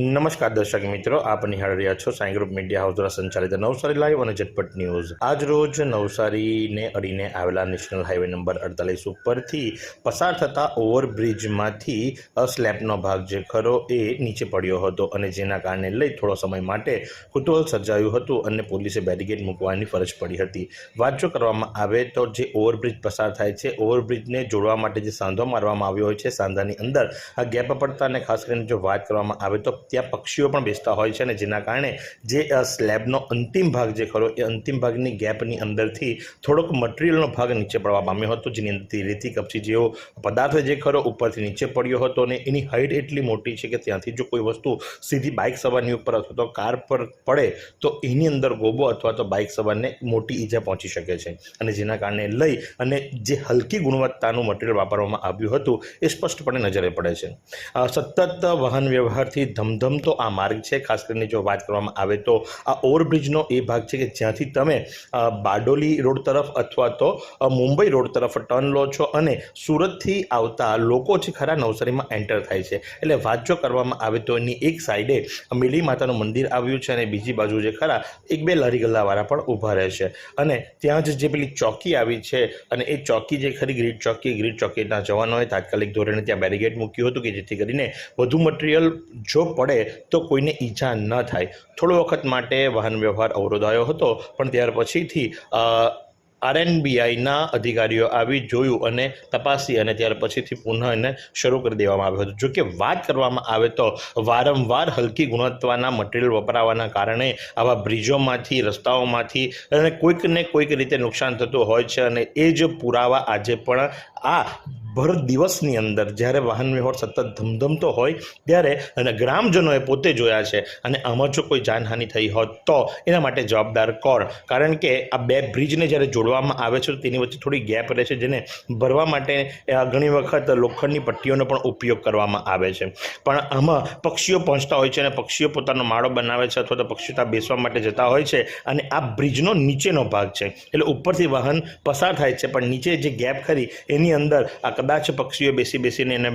નમસ્કાર દર્શક મિત્રો, આપ નિહાળ રહ્યા છો સાંઈ ગ્રુપ મીડિયા હાઉસ દ્વારા સંચાલિત નવસારી લાઈવ અને ઝટપટ ન્યૂઝ. આજ રોજ નવસારીને અડીને આવેલા નેશનલ હાઈવે નંબર અડતાલીસ ઉપરથી પસાર થતા ઓવરબ્રિજમાંથી સ્લેબનો ભાગ જે ખરો એ નીચે પડ્યો હતો અને જેના કારણે લઈ થોડો સમય માટે કુતૂહલ સર્જાયું હતું અને પોલીસે બેરિકેડ મૂકવાની ફરજ પડી હતી. વાત જો કરવામાં આવે તો જે ઓવરબ્રિજ પસાર થાય છે, ઓવરબ્રિજને જોડવા માટે જે સાંધો મારવામાં આવ્યો હોય છે, સાંધાની અંદર આ ગેપ પડતા અને ખાસ કરીને જો વાત કરવામાં આવે તો ત્યાં પક્ષીઓ પણ બેસતા હોય છે અને જેના કારણે જે સ્લેબનો અંતિમ ભાગ જે ખરો, એ અંતિમ ભાગની ગેપની અંદરથી થોડોક મટીરિયલનો ભાગ નીચે પડવા પામ્યો હતો, જેની અંદરથી રેતી કપચી જેવો પદાર્થ જે ખરો ઉપરથી નીચે પડ્યો હતો અને એની હાઇટ એટલી મોટી છે કે ત્યાંથી જો કોઈ વસ્તુ સીધી બાઇક સવારની ઉપર અથવા તો કાર પર પડે, તો એની અંદર ગોબો અથવા તો બાઇક સવારને મોટી ઈજા પહોંચી શકે છે. અને જેના કારણે લઈ અને જે હલકી ગુણવત્તાનું મટીરિયલ વાપરવામાં આવ્યું હતું, એ સ્પષ્ટપણે નજરે પડે છે. સતત વાહન વ્યવહારથી ધમધમતો આ માર્ગ છે. ખાસ કરીને જો વાત કરવામાં આવે તો આ ઓવરબ્રિજનો એ ભાગ છે કે જ્યાંથી તમે બારડોલી રોડ તરફ અથવા તો મુંબઈ રોડ તરફ ટર્ન લો છો અને સુરતથી આવતા લોકો છે ખરા નવસારીમાં એન્ટર થાય છે. એટલે વાત જો કરવામાં આવે તો એની એક સાઈડે મેલી માતાનું મંદિર આવ્યું છે અને બીજી બાજુ જે ખરા એક બે લારી ગલ્લાવાળા પણ ઊભા રહે છે. અને ત્યાં જ જે પેલી ચોકી આવી છે અને એ ચોકી જે ખરી ગ્રીડ ચોકી, ગ્રીડ ચોકીના જવાનોએ તાત્કાલિક ધોરણે ત્યાં બેરિકેડ મૂક્યું હતું કે જેથી કરીને વધુ મટીરિયલ જો પડે તો કોઈને ઈજા ન થાય. થોડો વખત માટે વાહન વ્યવહાર અવરોધાયો હતો, પણ ત્યાર પછીથી આરએનબીઆઈના અધિકારીઓ આવી જોયું અને તપાસી અને ત્યાર પછીથી પુનઃ એને શરૂ કરી દેવામાં આવ્યો હતો. જો કે વાત કરવામાં આવે તો વારંવાર હલકી ગુણવત્તાના મટીરિયલ વપરાવાના કારણે આવા બ્રિજોમાંથી, રસ્તાઓમાંથી અને કોઈક ને કોઈક રીતે નુકસાન થતું હોય છે અને એ જ પુરાવા આજે પણ આ ભર દિવસની અંદર જ્યારે વાહન વ્યવહાર સતત ધમધમતો હોય ત્યારે અને ગ્રામજનોએ પોતે જોયા છે અને આમાં જો કોઈ જાનહાનિ થઈ હોત તો એના માટે જવાબદાર કોણ? કારણ કે આ બે બ્રિજને જ્યારે જોડવામાં આવે છે તો તેની વચ્ચે થોડી ગેપ રહે છે જેને ભરવા માટે ઘણી વખત લોખંડની પટ્ટીઓનો પણ ઉપયોગ કરવામાં આવે છે. પણ આમાં પક્ષીઓ પહોંચતા હોય છે અને પક્ષીઓ પોતાનો માળો બનાવે છે અથવા તો પક્ષીઓ ત્યાં બેસવા માટે જતા હોય છે અને આ બ્રિજનો નીચેનો ભાગ છે. એટલે ઉપરથી વાહન પસાર થાય છે પણ નીચે જે ગેપ ખરી એની અંદર આ કદાચ પક્ષીઓ બેસી બેસીને એને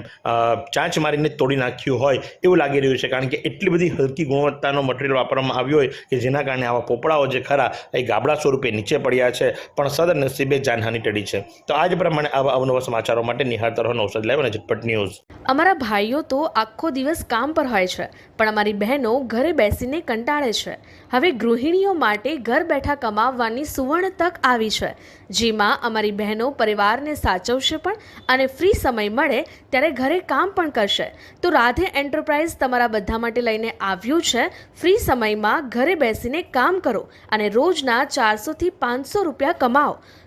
ચાંચ મારીને તોડી નાખ્યું હોય એવું લાગી રહ્યું છે. કારણ કે એટલી બધી હલકી ગુણવત્તાનો મટીરિયલ વાપરવામાં આવ્યો હોય કે જેના કારણે આવા પોપડાઓ જે ખરા એ ગાબડા સ્વરૂપે નીચે પડ્યા છે, પણ સદનસીબે જાનહાની ટળી છે. તો આ જ પ્રમાણે આવા અવનવા સમાચારો માટે નિહાળતા રહો ઔષધ લાઈવ અને ઝટપટ ન્યૂઝ. અમારા ભાઈઓ તો આખો દિવસ કામ પર હોય છે, પણ અમારી બહેનો ઘરે બેસીને કંટાળે છે. હવે ગૃહિણીઓ માટે ઘર બેઠા કમાવવાની સુવર્ણ તક આવી છે. જેમાં અમારી બહેનો પરિવારને સાચવશે પણ અને ફ્રી સમય મળે ત્યારે ઘરે કામ પણ કરશે. તો રાધે એન્ટરપ્રાઇઝ તમારા બધા માટે લઈને આવ્યું છે. ફ્રી સમયમાં ઘરે બેસીને કામ કરો અને રોજના ચારસોથી પાંચસો રૂપિયા કમાઓ.